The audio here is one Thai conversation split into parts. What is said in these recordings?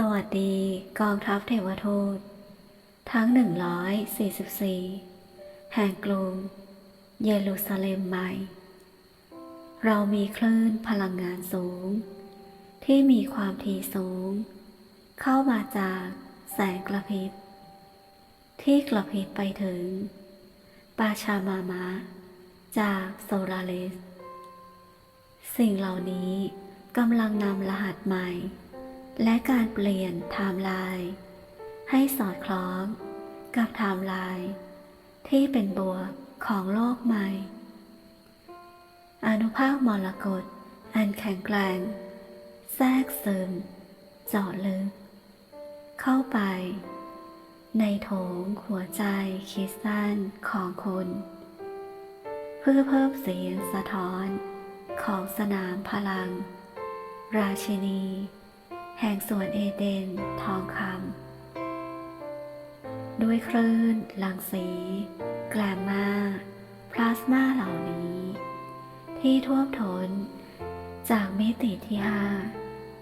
สวัสดีกองทัพเทวทูตทั้ง 144 แห่งกรุงเยรูซาเล็มใหม่ เรามีคลื่นพลังงานสูง ที่มีความถี่สูง เข้ามาจากแสงกระพริบ ที่กระพริบไปถึง ปาชามามะ จากโซลาริส สิ่งเหล่านี้กำลังนำรหัสใหม่ และการเปลี่ยนไทม์ไลน์ให้สอดคล้องกับไทม์ไลน์ที่เป็นบวกของโลกใหม่ อนุภาคมรกตอันแข็งแกร่งแทรกซึมเจาะลึก เข้าไป ในโถงหัวใจคริสตัลของคุณ เพื่อเพิ่มเสียงสะท้อนของสนามพลัง ราชินี แห่งสวนเอเดนทองคำด้วยคลื่นลังสี แกลมมาพลาสมาเหล่านี้ ที่ท่วมท้น จากมิติที่ห้า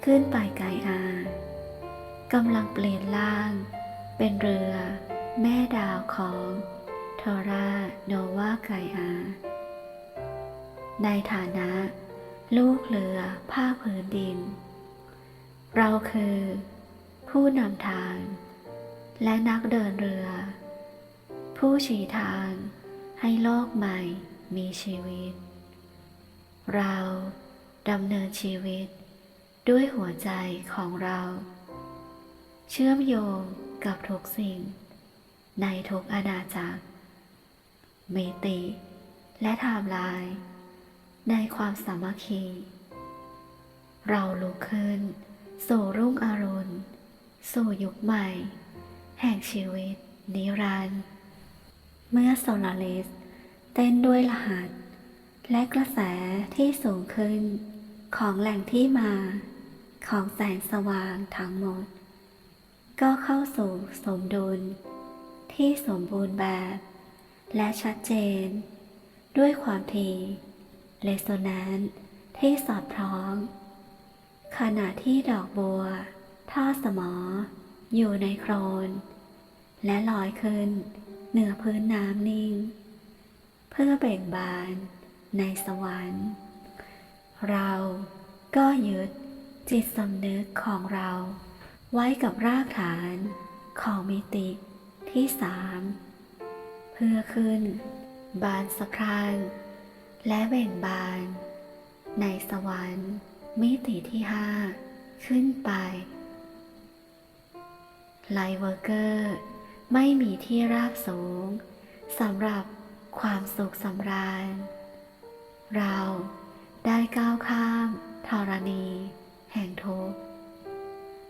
ขึ้นไปไกลอากำลังเปลี่ยนร่าง เป็นเรือ แม่ดาวของทอราโนวาไกอา ในฐานะ ลูกเรือภาคพื้นดิน เราคือ ผู้นำทาง และนักเดินเรือ ผู้ชี้ทางให้โลกใหม่มีชีวิต เราดำเนินชีวิตด้วยหัวใจของเรา เชื่อมโยงกับทุกสิ่ง ในทุกอาณาจักรมิติและไทม์ไลน์ในความสามัคคี เราลุกขึ้น สู่รุ่งอรุณ สู่ยุคใหม่ แห่งชีวิต นิรันดร์เมื่อโซลาริสเต้นด้วยรหัส และกระแสที่สูงขึ้น ของแหล่งที่มา ของแสงสว่างทั้งหมด ก็เข้าสู่สมดุล ที่สมบูรณ์แบบ และชัดเจน ด้วยความถี่เรโซแนนที่สอดคล้อง ขณะที่ดอกบัว ท่อสมอ อยู่ในโครนและลอยขึ้น เหนือพื้นน้ำนิ่ง เพื่อเบ่งบาน ในสวรรค์ เราก็ยึดจิตสำนึกของเราไว้กับรากฐานของมิติที่สามเพื่อขึ้น บานสะพรั่งและเบ่งบาน ในสวรรค์ มิติที่ห้าขึ้นไปไลเวอร์เกอร์ไม่มีที่ราบสูงสำหรับความสุขสำราญ เราได้ก้าวข้ามธรณี แห่งทุกข์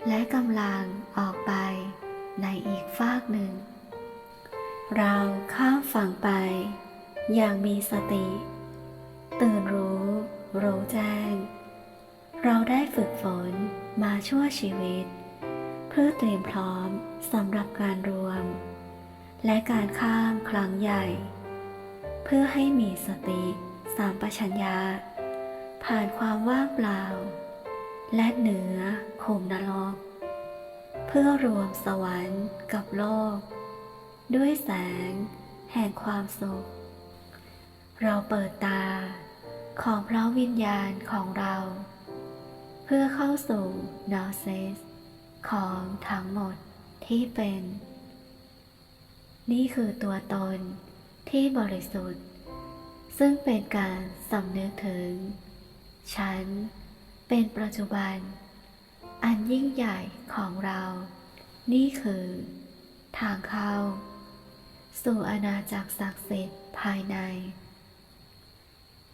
และกำลังออกไปในอีกฟากหนึ่ง เราข้ามฝั่งไป อย่างมีสติ ตื่นรู้ รู้แจ้ง เราได้ฝึกฝนมาชั่วชีวิต เพื่อเตรียมพร้อมสำหรับการรวม และการข้ามครั้งใหญ่ เพื่อให้มีสติสามปัชัญญาผ่านความว่างเปล่า และเหนือขุมนรก เพื่อรวมสวรรค์กับโลก ด้วยแสงแห่งความสุข เราเปิดตาของพระวิญญาณของเรา เพื่อเข้าสู่นอเซสของทั้งหมดที่เป็น นี่คือตัวตนที่บริสุทธิ์ ซึ่งเป็นการสำนึกถึง ฉันเป็นปัจจุบัน อันยิ่งใหญ่ของเรา นี่คือ ทางเข้า สู่อาณาจักรศักดิ์สิทธิ์ภายใน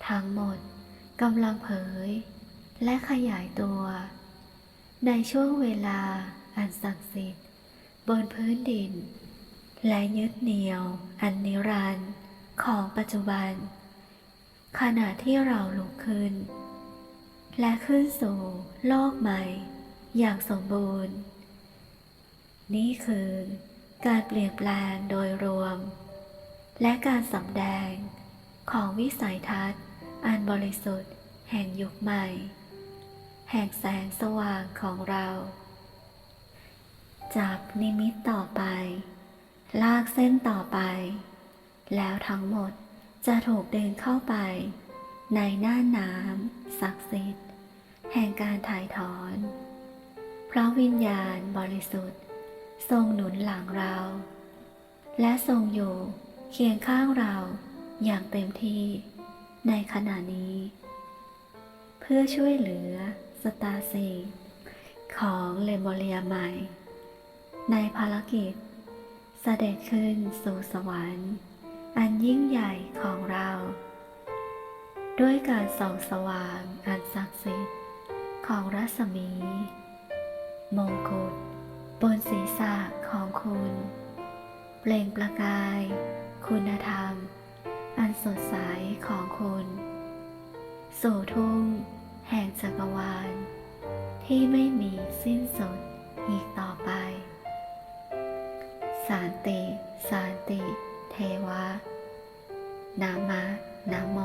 ทั้งหมดกำลังเผย และขยายตัว ในช่วงเวลาอันศักดิ์สิทธิ์ บนพื้นดิน และยึดเหนี่ยว อันนิรันดร์ของปัจจุบัน ขณะที่เราลุกขึ้น และขึ้นสู่โลกใหม่ อย่างสมบูรณ์ นี่คือการเปลี่ยนแปลงโดยรวม และการสำแดงของวิสัยทัศน์ อันบริสุทธิ์แห่งยุคใหม่ แห่งแสงสว่างของเรา จับนิมิตต่อไป ลากเส้นต่อไป แล้วทั้งหมดจะถูกดึงเข้าไป ในหน้าน้ำศักดิ์สิทธิ์ แห่งการถ่ายถอนเพราะวิญญาณบริสุทธิ์ ทรงหนุนหลังเรา และทรงอยู่เคียงข้างเราอย่างเต็มที่ในขณะนี้ เพื่อช่วยเหลือ สตาซีของเลโมเลียใหม่ ในภารกิจ เสด็จขึ้นสู่สวรรค์ อันยิ่งใหญ่ของเรา ด้วยการส่องสว่างอันศักดิ์สิทธิ์ของรัศมี มงกุฎบนศีรษะของคุณ เปล่งประกาย คุณธรรม อันสดใสของคุณ สู่ทุ่ง แห่งจักรวาล ที่ไม่มีสิ้นสุดอีกต่อไป สานติ สานติ เทวะ นามะนะโม